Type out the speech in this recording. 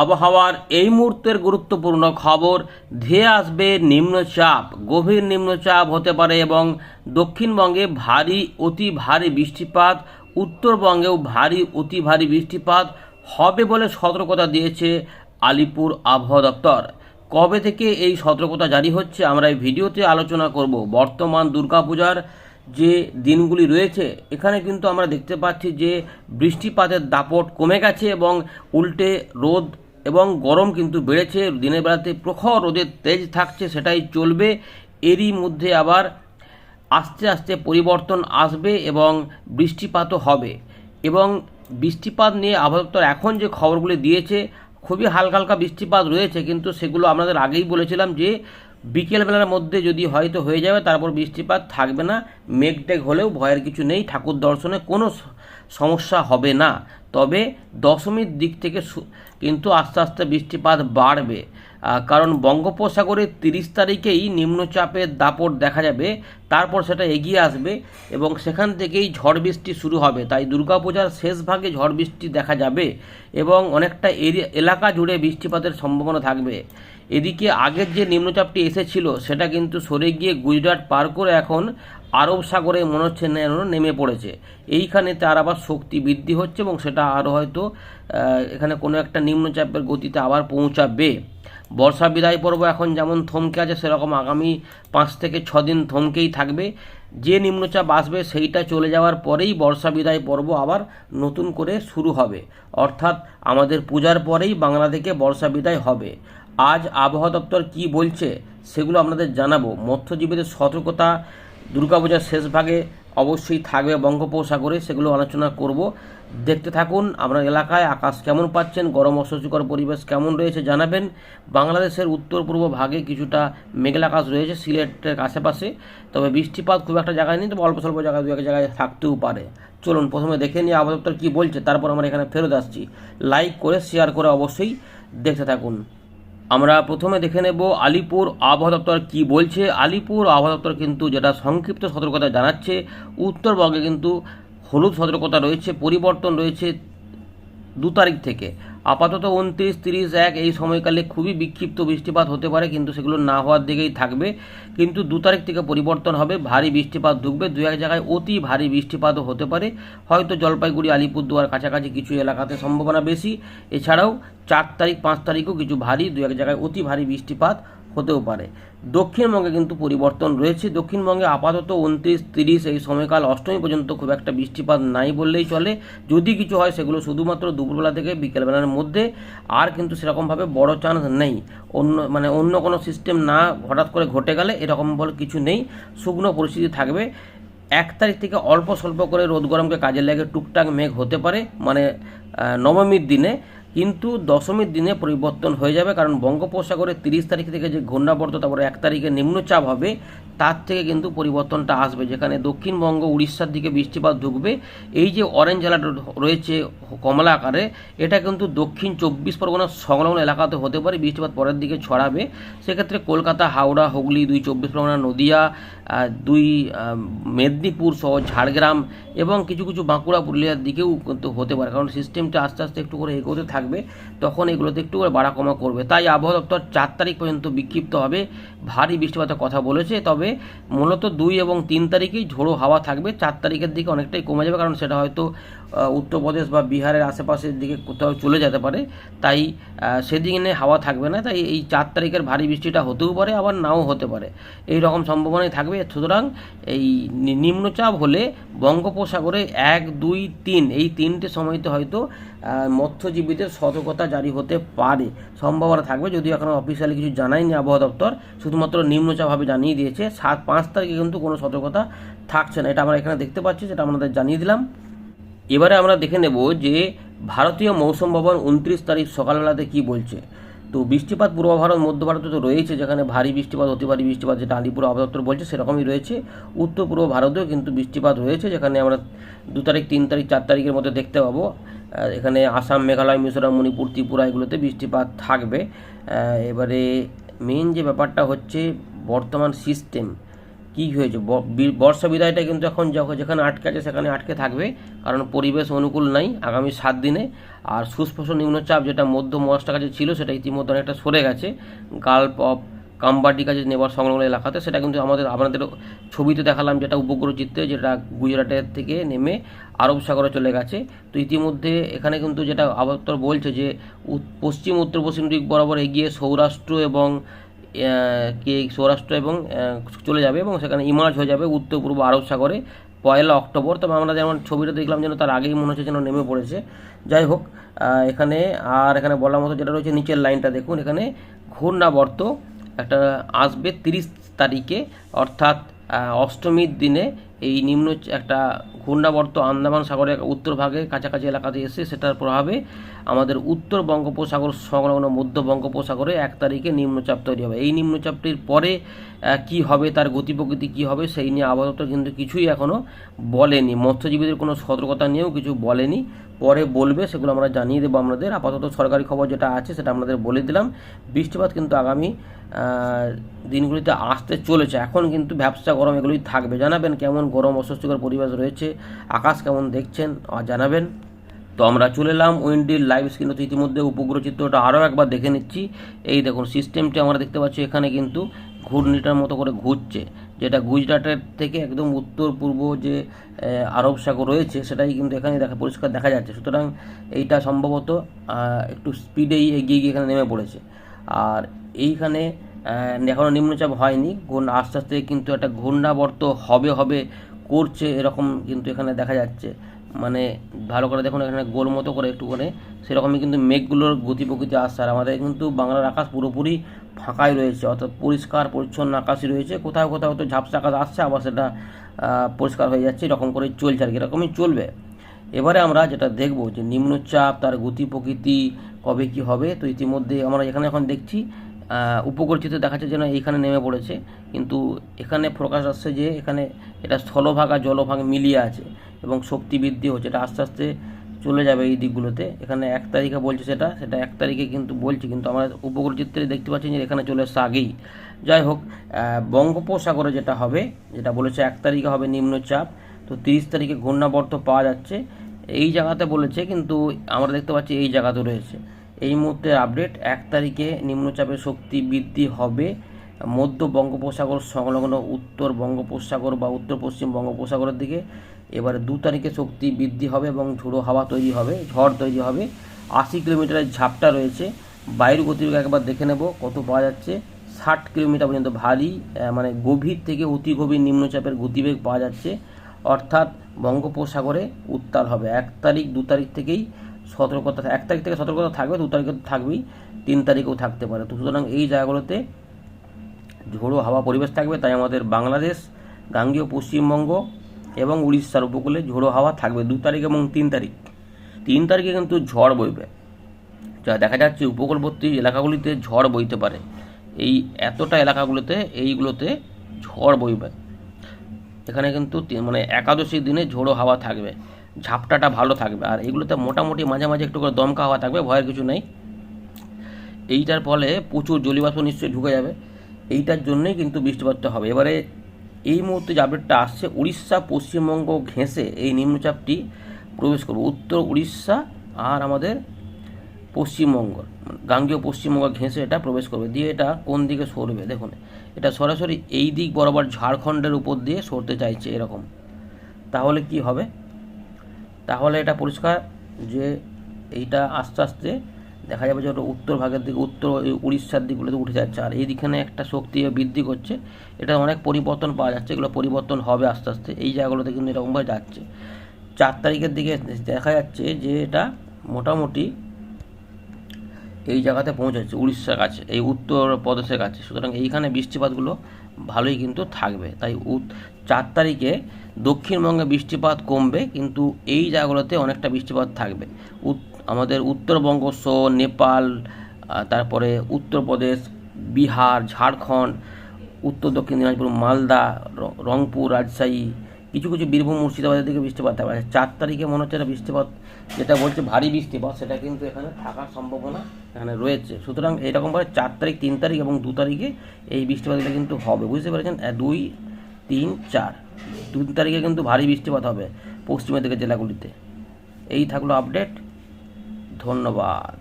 আবহাওয়ার এই মুহূর্তের গুরুত্বপূর্ণ খবর, ধেয়ে আসবে নিম্নচাপ, গভীর নিম্নচাপ হতে পারে এবং দক্ষিণবঙ্গে ভারী, অতি ভারী বৃষ্টিপাত, উত্তরবঙ্গেও ভারী, অতি ভারী বৃষ্টিপাত হবে বলে সতর্কতা দিয়েছে আলিপুর আবহাওয়া দপ্তর। কবে থেকে এই সতর্কতা জারি হচ্ছে আমরা এই ভিডিওতে আলোচনা করব। বর্তমান দুর্গাপূজার যে দিনগুলি রয়েছে, এখানে কিন্তু আমরা দেখতে পাচ্ছি যে বৃষ্টিপাতের দাপট কমে গেছে এবং উল্টে রোদ এবং গরম কিন্তু বেড়েছে, দিনের বেলাতে প্রখর রোদের তেজ থাকছে, সেটাই চলবে। এরই মধ্যে আবার আস্তে আস্তে পরিবর্তন আসবে এবং বৃষ্টিপাতও হবে। এবং বৃষ্টিপাত নিয়ে আবহাওয়া এখন যে খবরগুলি দিয়েছে, খুবই হালকা হালকা বৃষ্টিপাত রয়েছে, কিন্তু সেগুলো আপনাদের আগেই বলেছিলাম যে বিকেলবেলার মধ্যে যদি হয়তো হয়ে যাবে, তারপর বৃষ্টিপাত থাকবে না। মেঘ মেঘটেঘ হলেও ভয়ের কিছু নেই, ঠাকুর দর্শনে কোনো সমস্যা হবে না। তবে দশমীর দিক থেকে কিন্তু আস্তে আস্তে বৃষ্টিপাত বাড়বে। কারণ বঙ্গোপসাগরে তিরিশ তারিখেই নিম্নচাপের দাপট দেখা যাবে, তারপর সেটা এগিয়ে আসবে এবং সেখান থেকেই ঝড় বৃষ্টি শুরু হবে। তাই দুর্গাপূজার শেষ ভাগে ঝড় বৃষ্টি দেখা যাবে এবং অনেকটা এরিয়া এলাকা জুড়ে বৃষ্টিপাতের সম্ভাবনা থাকবে। এদিকে আগের যে নিম্নচাপটি এসেছিল, সেটা কিন্তু সরে গিয়ে গুজরাট পার করে এখন আরব সাগরে মনে হচ্ছে নেমে পড়েছে। এইখানে তার আবার শক্তি বৃদ্ধি হচ্ছে এবং সেটা আরও হয়তো এখানে কোনো একটা নিম্নচাপের গতিতে আবার পৌঁছাবে। বর্ষা বিদায় পর্ব এখন যেমন থমকে আছে, সেরকম আগামী পাঁচ থেকে ছ দিন থমকেই থাকবে। যে নিম্নচাপ আসবে সেইটা চলে যাওয়ার পরেই বর্ষা বিদায় পর্ব আবার নতুন করে শুরু হবে। অর্থাৎ আমাদের পূজার পরেই বাংলা থেকে বর্ষা বিদায় হবে। আজ আবহাওয়া দপ্তর কী বলছে, সেগুলো আপনাদের জানাব। মৎস্যজীবীদের সতর্কতা দুর্গাপূজার শেষ ভাগে অবশ্যই থাকবে বঙ্গোপসাগরে, সেগুলো আলোচনা করব। দেখতে থাকুন আপনার এলাকায় আকাশ কেমন পাচ্ছেন, গরম অস্বস্তিকর পরিবেশ কেমন রয়েছে জানাবেন। বাংলাদেশের উত্তর পূর্ব ভাগে কিছুটা মেঘলা আকাশ রয়েছে সিলেটের আশেপাশে, তবে বৃষ্টিপাত খুব একটা জায়গায় নেই, তবে অল্প স্বল্প জায়গায় দু এক জায়গায় থাকতেও পারে। চলুন, প্রথমে দেখে নিই আবহাওয়া দপ্তর কী বলছে, তারপর আমরা এখানে ফেরত আসছি। লাইক করে, শেয়ার করে অবশ্যই দেখতে থাকুন। আমরা প্রথমে দেখে নেব আলিপুর আবহাওয়া দপ্তর কী বলছে। আলিপুর আবহাওয়া দপ্তর কিন্তু যেটা সংক্ষিপ্ত সতর্কতা জানাচ্ছে, উত্তরবঙ্গে কিন্তু হলুদ সতর্কতা রয়েছে, পরিবর্তন রয়েছে দু তারিখ থেকে। আপাতত উনত্রিশ, তিরিশ, এক এই সময়কালে খুবই বিক্ষিপ্ত বৃষ্টিপাত হতে পারে, কিন্তু সেগুলো না হওয়ার দিকেই থাকবে। কিন্তু দু তারিখ থেকে পরিবর্তন হবে, ভারী বৃষ্টিপাত ঢুকবে, দু এক জায়গায় অতি ভারী বৃষ্টিপাতও হতে পারে। হয়তো জলপাইগুড়ি, আলিপুরদুয়ার কাছাকাছি কিছু এলাকাতে সম্ভাবনা বেশি। এছাড়াও চার তারিখ, পাঁচ তারিখও কিছু ভারী, দু এক জায়গায় অতি ভারী বৃষ্টিপাত হতেও পারে। দক্ষিণবঙ্গে কিন্তু পরিবর্তন রয়েছে। দক্ষিণবঙ্গে আপাতত উনত্রিশ, তিরিশ এই সময়কাল অষ্টমী পর্যন্ত খুব একটা বৃষ্টিপাত নাই বললেই চলে। যদি কিছু হয় সেগুলো শুধুমাত্র দুপুরবেলা থেকে বিকেলবেলার মধ্যে। আর কিন্তু সেরকমভাবে বড় চান্স নেই। অন্য মানে অন্য কোনো সিস্টেম না হঠাৎ করে ঘটে গেলে এরকম বলে কিছু নেই। শুকনো পরিস্থিতি থাকবে। এক তারিখ থেকে অল্প স্বল্প করে রোদ গরমকে কাজে লাগে টুকটাক মেঘ হতে পারে। মানে নবমীর দিনে। কিন্তু দশমীর দিনে পরিবর্তন হয়ে যাবে কারণ বঙ্গোপসাগরে তিরিশ তারিখ থেকে যে ঘূর্ণাবর্ত, তারপরে এক তারিখে নিম্নচাপ হবে, তার থেকে কিন্তু পরিবর্তনটা আসবে, যেখানে দক্ষিণবঙ্গ, উড়িষ্যার দিকে বৃষ্টিপাত ঢুকবে। এই যে অরেঞ্জ অ্যালার্ট রয়েছে কমলা আকারে, এটা কিন্তু দক্ষিণ চব্বিশ পরগনার সংলগ্ন এলাকাতে হতে পারে, বৃষ্টিপাত পরের দিকে ছড়াবে। সেক্ষেত্রে কলকাতা, হাওড়া, হুগলি, দুই চব্বিশ পরগনা, নদিয়া দুই মেদিনীপুর সহ ঝাড়গ্রাম এবং কিছু কিছু বাঁকুড়া পুরুলিয়ার দিকেও কিন্তু হতে পারে। কারণ সিস্টেমটা আস্তে আস্তে একটু করে এগোতে থাকবে, তখন এগুলোতে একটু করে বাড়া কমা করবে। তাই আবহাওয়া দপ্তর চার তারিখ পর্যন্ত বিক্ষিপ্ত হবে। ভারী বৃষ্টিপাতের কথা বলেছে, তবে মূলত দুই এবং তিন তারিখেই ঝোড়ো হাওয়া থাকবে। চার তারিখের দিকে অনেকটাই কমে যাবে, কারণ সেটা হয়তো উত্তরপ্রদেশ বা বিহারের আশেপাশের দিকে কোথাও চলে যেতে পারে। তাই সেদিনে হাওয়া থাকবে না। তাই এই চার তারিখের ভারী বৃষ্টিটা হতেও পারে, আবার নাও হতে পারে। এই রকম সম্ভাবনাই থাকবে। সুতরাং এই নিম্নচাপ হলে বঙ্গোপসাগরে এক, দুই, তিন, এই তিনটে সময়তে হয়তো মৎস্যজীবীদের সতর্কতা জারি হতে পারে। সম্ভাবনা থাকবে, যদিও এখনও অফিসিয়ালি কিছু জানায়নি আবহাওয়া দপ্তর, শুধুমাত্র নিম্নচাপভাবে জানিয়ে দিয়েছে। সাত, পাঁচ তারিখে কিন্তু কোনো সতর্কতা থাকছে না। এটা আমরা এখানে দেখতে পাচ্ছি যেটা আমাদের জানিয়ে দিলাম। এবারে আমরা দেখে নেব যে ভারতীয় মৌসুম ভবন উনত্রিশ তারিখ সকালবেলাতে কি বলছে। তো বৃষ্টিপাত পূর্ব ভারত, মধ্য ভারতে তো রয়েছে, যেখানে ভারী বৃষ্টিপাত, অতি ভারী বৃষ্টিপাত, যেটা আলিপুর আবহাওয়া বলছে, সেরকমই রয়েছে। উত্তর পূর্ব ভারতেও কিন্তু বৃষ্টিপাত রয়েছে, যেখানে আমরা দু তারিখ, তিন তারিখ, চার তারিখের মধ্যে দেখতে পাবো। এখানে আসাম, মেঘালয়, মিজোরাম, মণিপুর, ত্রিপুরা এগুলোতে বৃষ্টিপাত থাকবে। এবারে মেন যে ব্যাপারটা হচ্ছে বর্তমান সিস্টেম কি হয়েছে? বর্ষা বিদায়টা কিন্তু এখন যখন যেখানে আটকে আছে সেখানে আটকে থাকবে, কারণ পরিবেশ অনুকূল নাই আগামী সাত দিনে। আর সুস্পষ্ট নিম্নচাপ যেটা মধ্য মহারাষ্ট্রের কাছে ছিল, সেটা ইতিমধ্যে অনেকটা সরে গেছে। গাল্প অফ কাম্বাডি কাছে নেবার সংলগ্ন এলাকাতে, সেটা কিন্তু আমাদের, আপনাদের ছবিতে দেখালাম যেটা উপগ্রহ চিত্রে, যেটা গুজরাটের থেকে নেমে আরব সাগরে চলে গেছে। তো ইতিমধ্যে এখানে কিন্তু যেটা আবহাওয়া বলছে যে পশ্চিম উত্তর পশ্চিম দিক বরাবর এগিয়ে সৌরাষ্ট্র এবং কি সৌরাষ্ট্র এবং চলে যাবে এবং সেখানে ইমার্জ হয়ে যাবে উত্তর পূর্ব আরব সাগরে পয়লা অক্টোবর। তবে আমরা যেমন ছবিটা দেখলাম যেন তার আগেই মনে হচ্ছে যেন নেমে পড়েছে। যাই হোক এখানে আর এখানে বলার মতো যেটা রয়েছে, নিচের লাইনটা দেখুন। এখানে ঘূর্ণাবর্ত একটা আসবে তিরিশ তারিখে, অর্থাৎ অষ্টমীর দিনে এই নিম্ন একটা ঘূর্ণাবর্ত আন্দামান সাগরের উত্তর ভাগে কাছাকাছি এলাকাতে এসে সেটার প্রভাবে আমাদের উত্তর বঙ্গোপসাগর সংলগ্ন মধ্য বঙ্গোপসাগরে এক তারিখে নিম্নচাপ তৈরি হবে। এই নিম্নচাপটির পরে কি হবে, তার গতি প্রকৃতি কী হবে, সেই নিয়ে আপাতত কিন্তু কিছুই এখনও বলেনি। মৎস্যজীবীদের কোনো সতর্কতা নিয়েও কিছু বলেনি। পরে বলবে, সেগুলো আমরা জানিয়ে দেবো আপনাদের আপাতত সরকারি খবর যেটা আছে, সেটা আপনাদের বলে দিলাম। বৃষ্টিপাত কিন্তু আগামী দিনগুলিতে আসতে চলেছে। এখন কিন্তু ব্যবসা গরম এগুলোই থাকবে। জানাবেন কেমন গরম, অস্বস্তিকর পরিবেশ রয়েছে, আকাশ কেমন দেখছেন জানাবেন। তো আমরা চলে এলাম উইন্ডির লাইভ স্ক্রিনে। তো ইতিমধ্যে উপগ্রহ চিত্রটা আরও একবার দেখে নিচ্ছি। এই দেখুন, সিস্টেমটি আমরা দেখতে পাচ্ছি, এখানে কিন্তু ঘূর্ণিটার মতো করে ঘুরছে। যেটা গুজরাটের থেকে একদম উত্তর পূর্ব যে আরব সাগর রয়েছে, সেটাই কিন্তু এখানে দেখা, পরিষ্কার দেখা যাচ্ছে। সুতরাং এইটা সম্ভবত একটু স্পিডেই এগিয়ে গিয়ে এখানে নেমে পড়েছে। আর এইখানে এখনও নিম্নচাপ হয়নি। আস্তে আস্তে কিন্তু একটা ঘূর্ণাবর্ত হবে হবে করছে, এরকম কিন্তু এখানে দেখা যাচ্ছে। মানে ভালো করে দেখুন, এখানে গোল মতো করে একটু করে, সেরকমই কিন্তু মেঘগুলোর গতি প্রকৃতি আসছে আর আমাদের কিন্তু বাংলার আকাশ পুরোপুরি ফাঁকাই রয়েছে, অর্থাৎ পরিষ্কার, পরিচ্ছন্ন আকাশই রয়েছে। কোথাও কোথাও তো ঝাপসা আকাশ আসছে, আবার সেটা পরিষ্কার হয়ে যাচ্ছে, এরকম করে চলছে আর কি, এরকমই চলবে। এবারে আমরা যেটা দেখব যে নিম্নচাপ, তার গতি প্রকৃতি কবে কি হবে, তো ইতিমধ্যে আমরা এখানে এখন দেখছি উপকূলচিতে দেখাচ্ছে যেন এইখানে নেমে পড়েছে। কিন্তু এখানে প্রকাশ আসছে যে এখানে এটা স্থলভাগ আর জলভাগ মিলিয়ে আছে এবং শক্তি বৃদ্ধি হচ্ছে। এটা আস্তে আস্তে চলে যাবে এই দিকগুলোতে। এখানে এক তারিখে বলছে সেটা সেটা এক তারিখে কিন্তু বলছে। কিন্তু আমরা উপকূল চিত্রে দেখতে পাচ্ছি যে এখানে চলে এসছে আগেই। যাই হোক বঙ্গোপসাগরে যেটা হবে, যেটা বলেছে এক তারিখে হবে নিম্নচাপ, তো তিরিশ তারিখে ঘূর্ণাবর্ত পাওয়া যাচ্ছে। এই জায়গাতে বলেছে, কিন্তু আমরা দেখতে পাচ্ছি এই জায়গাতে রয়েছে। এই মুহূর্তে আপডেট এক তারিখে নিম্নচাপের শক্তি বৃদ্ধি হবে। মধ্য বঙ্গোপসাগর সংলগ্ন উত্তর বঙ্গোপসাগর বা উত্তর পশ্চিম বঙ্গোপসাগরের দিকে এবারে দু তারিখে শক্তি বৃদ্ধি হবে এবং ঝোড়ো হাওয়া তৈরি হবে, ঝড় তৈরি হবে। আশি কিলোমিটারের ঝাপটা রয়েছে। বায়ুর গতিবেগ একবার দেখে নেব কত পাওয়া যাচ্ছে। ষাট কিলোমিটার পর্যন্ত ভারী মানে গভীর থেকে অতি গভীর নিম্নচাপের গতিবেগ পাওয়া যাচ্ছে। অর্থাৎ বঙ্গোপসাগরে উত্তাল হবে। এক তারিখ, দু তারিখ থেকেই সতর্কতা এক তারিখ থেকে সতর্কতা থাকবে, দু তারিখে তো থাকবেই, তিন তারিখেও থাকতে পারে। তো সুতরাং এই জায়গাগুলোতে ঝোড়ো হাওয়া পরিবেশ থাকবে, তাই আমাদের বাংলাদেশ, গাঙ্গেয় পশ্চিমবঙ্গ এবং উড়িষ্যার উপকূলে ঝোড়ো হাওয়া থাকবে দু তারিখ এবং তিন তারিখ। তিন তারিখে কিন্তু ঝড় বইবে। যা দেখা যাচ্ছে উপকূলবর্তী এলাকাগুলিতে ঝড় বইতে পারে। এই এতটা এলাকাগুলোতে, এইগুলোতে ঝড় বইবে। এখানে কিন্তু মানে একাদশীর দিনে ঝোড়ো হাওয়া থাকবে। ঝাপটাটা ভালো থাকবে। আর এগুলোতে মোটামুটি মাঝে মাঝে একটু করে দমকা হাওয়া থাকবে, ভয়ের কিছু নেই। এইটার ফলে প্রচুর জলীয়বাষ্প নিশ্চয়ই ঢুকে যাবে। এইটার জন্যই কিন্তু বৃষ্টিপাতটা হবে। এবারে এই মুহূর্তে যে আপডেটটা আসছে, উড়িষ্যা পশ্চিমবঙ্গ ঘেঁষে এই নিম্নচাপটি প্রবেশ করবে। উত্তর উড়িষ্যা আর আমাদের পশ্চিমবঙ্গ, গাঙ্গেয় পশ্চিমবঙ্গ ঘেঁষে এটা প্রবেশ করবে। দিয়ে এটা কোন দিকে সরবে? দেখুন, এটা সরাসরি এই দিক বরাবর ঝাড়খণ্ডের উপর দিয়ে সরতে চাইছে এরকম। তাহলে কি হবে? তাহলে এটা পরিষ্কার যে এইটা আস্তে আস্তে দেখা যাবে যে ওটা উত্তর ভাগের দিকে, উত্তর উড়িষ্যার দিকগুলোতে উঠে যাচ্ছে। আর এইদিখানে একটা শক্তি বৃদ্ধি করছে। এটা অনেক পরিবর্তন পাওয়া যাচ্ছে, এগুলো পরিবর্তন হবে আস্তে আস্তে। এই জায়গাগুলোতে কিন্তু এরকমভাবে যাচ্ছে। চার তারিখের দিকে দেখা যাচ্ছে যে এটা মোটামুটি এই জায়গাতে পৌঁছাচ্ছে উড়িষ্যার কাছে, এই উত্তর প্রদেশের কাছে। সুতরাং এইখানে বৃষ্টিপাতগুলো ভালোই কিন্তু থাকবে। তাই চার তারিখে দক্ষিণবঙ্গে বৃষ্টিপাত কমবে, কিন্তু এই জায়গাগুলোতে অনেকটা বৃষ্টিপাত থাকবে। আমাদের উত্তরবঙ্গ সহ নেপাল তারপরে উত্তরপ্রদেশ, বিহার, ঝাড়খণ্ড, উত্তর দক্ষিণ দিনাজপুর, মালদা রংপুর, রাজশাহী, কিছু কিছু বীরভূম, মুর্শিদাবাদের দিকে বৃষ্টিপাত থাকবে। চার তারিখে মনে হচ্ছে একটা বৃষ্টিপাত, যেটা বলছে ভারী বৃষ্টিপাত, সেটা কিন্তু এখানে থাকার সম্ভাবনা এখানে রয়েছে। সুতরাং এরকমভাবে চার তারিখ, তিন তারিখ এবং দু তারিখে এই বৃষ্টিপাতগুলো কিন্তু হবে। বুঝতে পেরেছেন? দুই, তিন, চার। তিন তারিখে কিন্তু ভারী বৃষ্টিপাত হবে পশ্চিমের দিকে জেলাগুলিতে। এই থাকল আপডেট ধন্যবাদ।